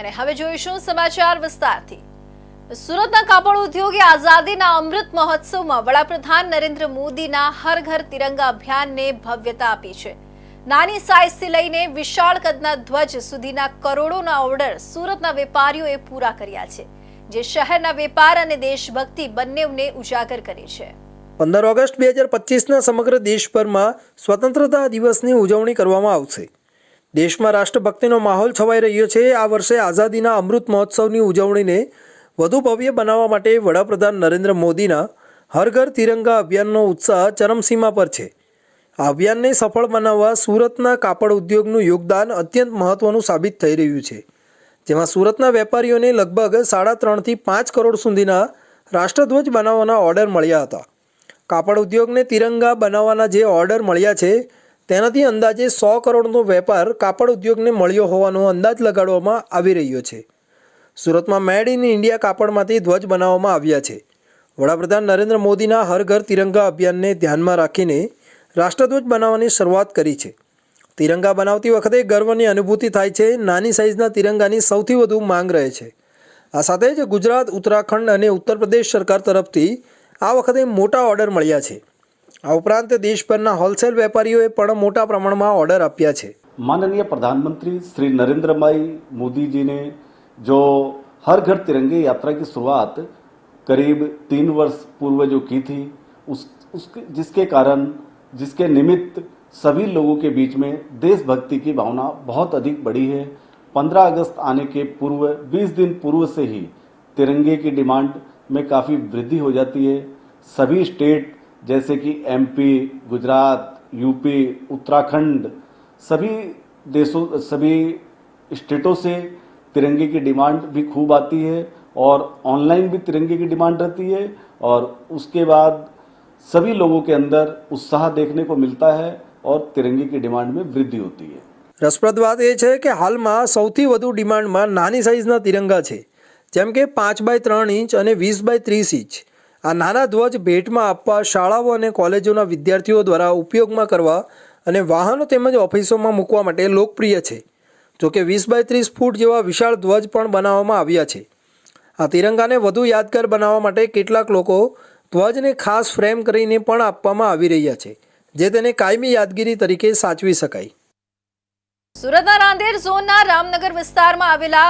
અને હવે જોઈશું સમાચાર વિસ્તારથી. સુરતના કાપડ ઉદ્યોગે આઝાદીના અમૃત મહોત્સવમાં વડાપ્રધાન નરેન્દ્ર મોદીના હર ઘર તિરંગા અભિયાનને ભવ્યતા આપી છે. નાની સાઇઝથી લઈને વિશાળ કદના ધ્વજ સુધીના કરોડોના ઓર્ડર સુરતના વેપારીઓએ પૂરા કર્યા છે, જે શહેરના વેપાર અને દેશભક્તિ બંનેને ઉજાગર કરે છે. પંદર ઓગસ્ટ બે હજાર પચીસના સમગ્ર દેશભરમાં સ્વતંત્રતા દિવસની ઉજવણી કરવામાં આવશે. દેશમાં રાષ્ટ્રભક્તિનો માહોલ છવાઈ રહ્યો છે. આ વર્ષે આઝાદીના અમૃત મહોત્સવની ઉજવણીને વધુ ભવ્ય બનાવવા માટે વડાપ્રધાન નરેન્દ્ર મોદીના હર ઘર તિરંગા અભિયાનનો ઉત્સાહ ચરમસીમા પર છે. આ અભિયાનને સફળ બનાવવા સુરતના કાપડ ઉદ્યોગનું યોગદાન અત્યંત મહત્ત્વનું સાબિત થઈ રહ્યું છે. જેમાં સુરતના વેપારીઓને લગભગ સાડા ત્રણથી પાંચ કરોડ સુધીના રાષ્ટ્રધ્વજ બનાવવાના ઓર્ડર મળ્યા હતા. કાપડ ઉદ્યોગને તિરંગા બનાવવાના જે ઓર્ડર મળ્યા છે તેનાથી અંદાજે સો કરોડનો વેપાર કાપડ ઉદ્યોગને મળ્યો હોવાનો અંદાજ લગાડવામાં આવી રહ્યો છે. સુરતમાં મેડ ઇન ઇન્ડિયા કાપડમાંથી ધ્વજ બનાવવામાં આવ્યા છે. વડાપ્રધાન નરેન્દ્ર મોદીના હર ઘર તિરંગા અભિયાનને ધ્યાનમાં રાખીને રાષ્ટ્રધ્વજ બનાવવાની શરૂઆત કરી છે. તિરંગા બનાવતી વખતે ગર્વની અનુભૂતિ થાય છે, નાની સાઇઝના તિરંગાની સૌથી વધુ માંગ રહે છે. આ સાથે જ ગુજરાત, ઉત્તરાખંડ અને ઉત્તર પ્રદેશ સરકાર તરફથી આ વખતે મોટા ઓર્ડર મળ્યા છે. આ ઉપરાંત દેશભરના હોલસેલ વેપારીઓએ પણ મોટા પ્રમાણમાં ઓર્ડર આપ્યા છે माननीय प्रधानमंत्री श्री नरेंद्र भाई मोदी जी ने जो हर घर तिरंगे यात्रा की शुरुआत करीब तीन वर्ष पूर्व जो की थी उस उसके जिसके कारण जिसके निमित्त सभी लोगों के बीच में देशभक्ति की भावना बहुत अधिक बढ़ी है 15 अगस्त आने के पूर्व 20 दिन पूर्व से ही तिरंगे की डिमांड में काफ़ी वृद्धि हो जाती है सभी स्टेट जैसे कि एमपी गुजरात यूपी उत्तराखंड सभी देशों सभी स्टेटों से तिरंगे की डिमांड भी खूब आती है और ऑनलाइन भी तिरंगे की डिमांड रहती है और उसके बाद सभी लोगों के अंदर उत्साह देखने को मिलता है और तिरंगे की डिमांड में वृद्धि होती है રસપ્રદ વાત એ છે કે હાલમાં સૌથી વધુ ડિમાન્ડમાં નાની સાઇઝના તિરંગા છે જેમ કે પાંચ બાય ત્રણ ઇંચ અને વીસ બાય ત્રીસ ઇંચ આ નાના ધ્વજ ભેટમાં આપવા શાળાઓ અને કોલેજોના વિદ્યાર્થીઓ દ્વારા ઉપયોગમાં કરવા અને વાહનો તેમજ ઓફિસોમાં મૂકવા માટે લોકપ્રિય છે. જો કે વીસ બાય ત્રીસ ફૂટ જેવા વિશાળ ધ્વજ પણ બનાવવામાં આવ્યા છે. આ તિરંગાને વધુ યાદગાર બનાવવા માટે કેટલાક લોકો ધ્વજને ખાસ ફ્રેમ કરીને પણ આપવામાં આવી રહ્યા છે, જે તેને કાયમી યાદગીરી તરીકે સાચવી શકાય. સુરતના રાંદેર ઝોનના રામનગર વિસ્તારમાં આવેલા